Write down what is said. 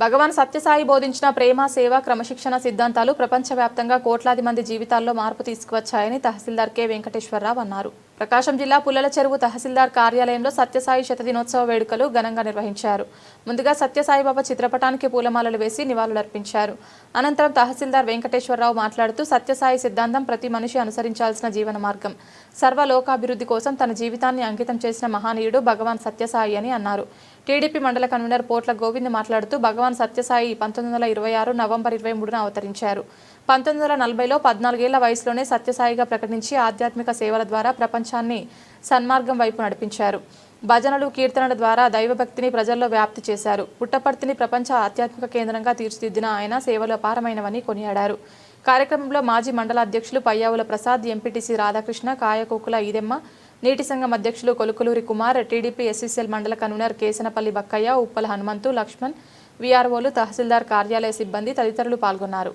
భగవాన్ సత్యసాయి బోధించిన ప్రేమ సేవ క్రమశిక్షణ సిద్ధాంతాలు ప్రపంచవ్యాప్తంగా కోట్లాది మంది జీవితాల్లో మార్పు తీసుకువచ్చాయని తహసీల్దార్ కె. వెంకటేశ్వరరావు అన్నారు. ప్రకాశం జిల్లా పుల్లల చెరువు తహసీల్దార్ కార్యాలయంలో సత్యసాయి శతదినోత్సవ వేడుకలు ఘనంగా నిర్వహించారు. ముందుగా సత్యసాయిబాబా చిత్రపటానికి పూలమాలలు వేసి నివాళులర్పించారు. అనంతరం తహసీల్దార్ వెంకటేశ్వరరావు మాట్లాడుతూ సత్యసాయి సిద్ధాంతం ప్రతి మనిషి అనుసరించాల్సిన జీవన మార్గం. సర్వలోకాభివృద్ధి కోసం తన జీవితాన్ని అంకితం చేసిన మహనీయుడు భగవాన్ సత్యసాయి అని అన్నారు. టీడీపీ మండల కన్వీనర్ పోట్ల గోవింద్ మాట్లాడుతూ భగవాన్ సత్యసాయి పంతొమ్మిది వందల ఇరవై ఆరు నవంబర్ ఇరవై మూడున అవతరించారు. పంతొమ్మిది వందల నలభైలో పద్నాలుగేళ్ళ వయసులోనే సత్యసాయిగా ప్రకటించి ఆధ్యాత్మిక సేవల ద్వారా ప్రపంచాన్ని సన్మార్గం వైపు నడిపించారు. భజనలు కీర్తనల ద్వారా దైవభక్తిని ప్రజల్లో వ్యాప్తి చేశారు. పుట్టపర్తిని ప్రపంచ ఆధ్యాత్మిక కేంద్రంగా తీర్చిదిద్దిన ఆయన సేవలు అపారమైనవని కొనియాడారు. కార్యక్రమంలో మాజీ మండల అధ్యక్షులు పయ్యావుల ప్రసాద్ ఎంపీటీసీ రాధాకృష్ణ కాయకోకుల ఈదెమ్మ నీటి సంఘం అధ్యక్షులు కొలుకులూరి కుమార్ టీడీపీ ఎస్సీసీఎల్ మండల కన్వీనర్ కేసనపల్లి బక్కయ్య ఉప్పల హనుమంతు లక్ష్మణ్ వీఆర్ఓలు తహసీల్దార్ కార్యాలయ సిబ్బంది తదితరులు పాల్గొన్నారు.